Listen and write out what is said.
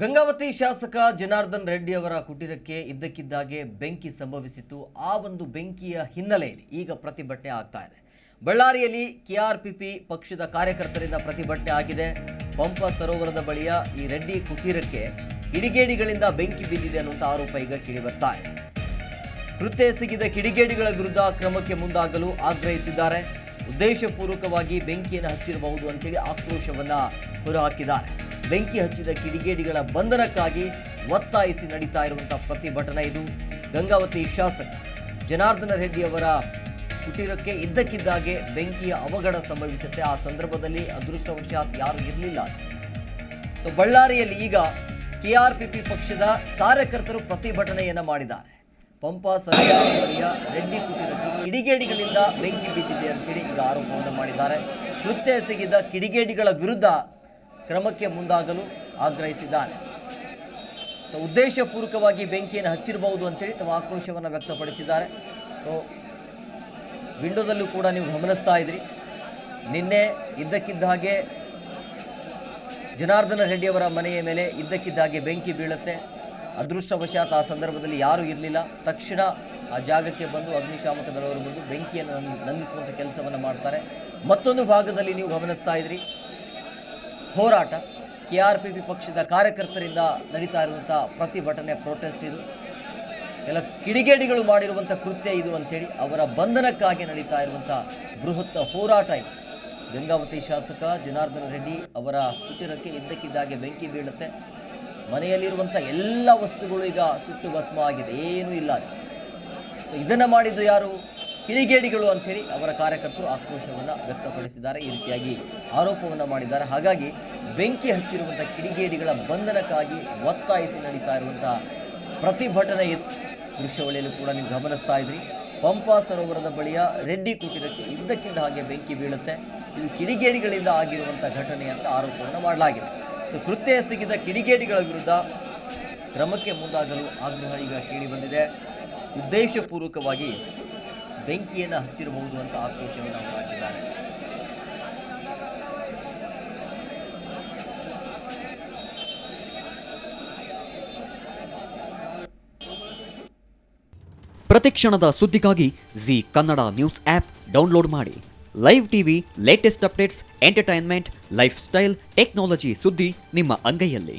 ಗಂಗಾವತಿ ಶಾಸಕ ಜನಾರ್ದನ್ ರೆಡ್ಡಿ ಅವರ ಕುಟೀರಕ್ಕೆ ಇದ್ದಕ್ಕಿದ್ದಾಗೆ ಬೆಂಕಿ ಸಂಭವಿಸಿತ್ತು. ಆ ಒಂದು ಬೆಂಕಿಯ ಹಿನ್ನೆಲೆಯಲ್ಲಿ ಈಗ ಪ್ರತಿಭಟನೆ ಆಗ್ತಾ ಇದೆ. ಬಳ್ಳಾರಿಯಲ್ಲಿ ಕೆಆರ್ಪಿಪಿ ಪಕ್ಷದ ಕಾರ್ಯಕರ್ತರಿಂದ ಪ್ರತಿಭಟನೆ ಆಗಿದೆ. ಪಂಪ ಸರೋವರದ ಬಳಿಯ ಈ ರೆಡ್ಡಿ ಕುಟೀರಕ್ಕೆ ಕಿಡಿಗೇಡಿಗಳಿಂದ ಬೆಂಕಿ ಬಿದ್ದಿದೆ ಅನ್ನುವಂಥ ಆರೋಪ ಈಗ ಕೇಳಿ ಬರ್ತಾ ಇದೆ. ಕೃತ್ಯ ಎಸಗಿದ ಕಿಡಿಗೇಡಿಗಳ ವಿರುದ್ಧ ಕ್ರಮಕ್ಕೆ ಮುಂದಾಗಲು ಆಗ್ರಹಿಸಿದ್ದಾರೆ. ಉದ್ದೇಶಪೂರ್ವಕವಾಗಿ ಬೆಂಕಿಯನ್ನು ಹಚ್ಚಿರಬಹುದು ಅಂತೇಳಿ ಆಕ್ರೋಶವನ್ನು ಹೊರಹಾಕಿದ್ದಾರೆ. ಬೆಂಕಿ ಹಚ್ಚಿದ ಕಿಡಿಗೇಡಿಗಳ ಬಂಧನಕ್ಕಾಗಿ ಒತ್ತಾಯಿಸಿ ನಡೀತಾ ಇರುವಂತಹ ಪ್ರತಿಭಟನೆ ಇದು. ಗಂಗಾವತಿ ಶಾಸಕ ಜನಾರ್ದನ ರೆಡ್ಡಿ ಅವರ ಕುಟೀರಕ್ಕೆ ಇದ್ದಕ್ಕಿದ್ದಾಗೆ ಬೆಂಕಿಯ ಅವಘಡ ಸಂಭವಿಸುತ್ತೆ. ಆ ಸಂದರ್ಭದಲ್ಲಿ ಅದೃಷ್ಟವಶಾತ್ ಯಾರು ಇರಲಿಲ್ಲ. ಸೊ ಬಳ್ಳಾರಿಯಲ್ಲಿ ಈಗ ಕೆಆರ್ಪಿಪಿ ಪಕ್ಷದ ಕಾರ್ಯಕರ್ತರು ಪ್ರತಿಭಟನೆಯನ್ನ ಮಾಡಿದ್ದಾರೆ. ಪಂಪಾ ಸರ್ಕಾರಿಯ ರೆಡ್ಡಿ ಕುಟೀರಕ್ಕೆ ಕಿಡಿಗೇಡಿಗಳಿಂದ ಬೆಂಕಿ ಬಿದ್ದಿದೆ ಅಂತೇಳಿ ಈಗ ಆರೋಪವನ್ನು ಮಾಡಿದ್ದಾರೆ. ಕೃತ್ಯ ಎಸಗಿದ ಕಿಡಿಗೇಡಿಗಳ ವಿರುದ್ಧ ಕ್ರಮಕ್ಕೆ ಮುಂದಾಗಲು ಆಗ್ರಹಿಸಿದ್ದಾರೆ. ಸೊ, ಉದ್ದೇಶಪೂರ್ವಕವಾಗಿ ಬೆಂಕಿಯನ್ನು ಹಚ್ಚಿರಬಹುದು ಅಂತೇಳಿ ತಮ್ಮ ಆಕ್ರೋಶವನ್ನು ವ್ಯಕ್ತಪಡಿಸಿದ್ದಾರೆ. ಸೊ, ವಿಂಡೋದಲ್ಲೂ ಕೂಡ ನೀವು ಗಮನಿಸ್ತಾ ಇದ್ರಿ. ನಿನ್ನೆ ಇದ್ದಕ್ಕಿದ್ದ ಹಾಗೆ ಜನಾರ್ದನ ರೆಡ್ಡಿಯವರ ಮನೆಯ ಮೇಲೆ ಇದ್ದಕ್ಕಿದ್ದ ಹಾಗೆ ಬೆಂಕಿ ಬೀಳುತ್ತೆ. ಅದೃಷ್ಟವಶಾತ್ ಆ ಸಂದರ್ಭದಲ್ಲಿ ಯಾರೂ ಇರಲಿಲ್ಲ. ತಕ್ಷಣ ಆ ಜಾಗಕ್ಕೆ ಬಂದು ಅಗ್ನಿಶಾಮಕ ದಳವರು ಬಂದು ಬೆಂಕಿಯನ್ನು ನಂದ್- ನಂದಿಸುವಂಥ ಕೆಲಸವನ್ನು ಮಾಡ್ತಾರೆ. ಮತ್ತೊಂದು ಭಾಗದಲ್ಲಿ ನೀವು ಗಮನಿಸ್ತಾ ಇದ್ರಿ. ಹೋರಾಟ ಕೆ ಆರ್ ಪಿ ಪಿ ಪಕ್ಷದ ಕಾರ್ಯಕರ್ತರಿಂದ ನಡೀತಾ ಇರುವಂಥ ಪ್ರತಿಭಟನೆ ಪ್ರೊಟೆಸ್ಟ್ ಇದು. ಎಲ್ಲ ಕಿಡಿಗೇಡಿಗಳು ಮಾಡಿರುವಂಥ ಕೃತ್ಯ ಇದು ಅಂಥೇಳಿ ಅವರ ಬಂಧನಕ್ಕಾಗಿ ನಡೀತಾ ಇರುವಂಥ ಬೃಹತ್ ಹೋರಾಟ ಇದು. ಗಂಗಾವತಿ ಶಾಸಕ ಜನಾರ್ದನ ರೆಡ್ಡಿ ಅವರ ಕುಟೀರಕ್ಕೆ ಇದ್ದಕ್ಕಿದ್ದಾಗೆ ಬೆಂಕಿ ಬೀಳುತ್ತೆ. ಮನೆಯಲ್ಲಿರುವಂಥ ಎಲ್ಲ ವಸ್ತುಗಳು ಈಗ ಸುಟ್ಟು ಭಸ್ಮ ಆಗಿದೆ, ಏನೂ ಇಲ್ಲ. ಸೊ ಇದನ್ನು ಮಾಡಿದ್ದು ಯಾರು? ಕಿಡಿಗೇಡಿಗಳು ಅಂಥೇಳಿ ಅವರ ಕಾರ್ಯಕರ್ತರು ಆಕ್ರೋಶವನ್ನು ವ್ಯಕ್ತಪಡಿಸಿದ್ದಾರೆ. ಈ ರೀತಿಯಾಗಿ ಆರೋಪವನ್ನು ಮಾಡಿದ್ದಾರೆ. ಹಾಗಾಗಿ ಬೆಂಕಿ ಹಚ್ಚಿರುವಂಥ ಕಿಡಿಗೇಡಿಗಳ ಬಂಧನಕ್ಕಾಗಿ ಒತ್ತಾಯಿಸಿ ನಡೀತಾ ಇರುವಂಥ ಪ್ರತಿಭಟನೆ ಇದು. ದೃಶ್ಯವಳಿಯಲ್ಲೂ ಕೂಡ ನೀವು ಗಮನಿಸ್ತಾ ಇದ್ರಿ. ಪಂಪಾ ಸರೋವರದ ಬಳಿಯ ರೆಡ್ಡಿ ಕುಟೀರಕ್ಕೆ ಇದ್ದಕ್ಕಿದ್ದ ಹಾಗೆ ಬೆಂಕಿ ಬೀಳುತ್ತೆ. ಇದು ಕಿಡಿಗೇಡಿಗಳಿಂದ ಆಗಿರುವಂಥ ಘಟನೆ ಅಂತ ಆರೋಪವನ್ನು ಮಾಡಲಾಗಿದೆ. ಸೊ, ಕೃತ್ಯ ಸಿಗಿದ ಕಿಡಿಗೇಡಿಗಳ ವಿರುದ್ಧ ಕ್ರಮಕ್ಕೆ ಮುಂದಾಗಲು ಆಗ್ರಹ ಈಗ ಕೇಳಿ ಬಂದಿದೆ. ಉದ್ದೇಶಪೂರ್ವಕವಾಗಿ ಬೆಂಕಿಯನ್ನು ಹಚ್ಚಿರಬಹುದು ಅಂತ ಆಕ್ರೋಶವನ್ನು ಹೊರಹಾಕಿದ್ದಾರೆ ಪ್ರತಿಕ್ಷಣದ ಸುದ್ದಿಗಾಗಿ Zee Kannada news app download ಮಾಡಿ. Live TV latest updates entertainment lifestyle technology ಸುದ್ದಿ ನಿಮ್ಮ ಅಂಗೈಯಲ್ಲಿ.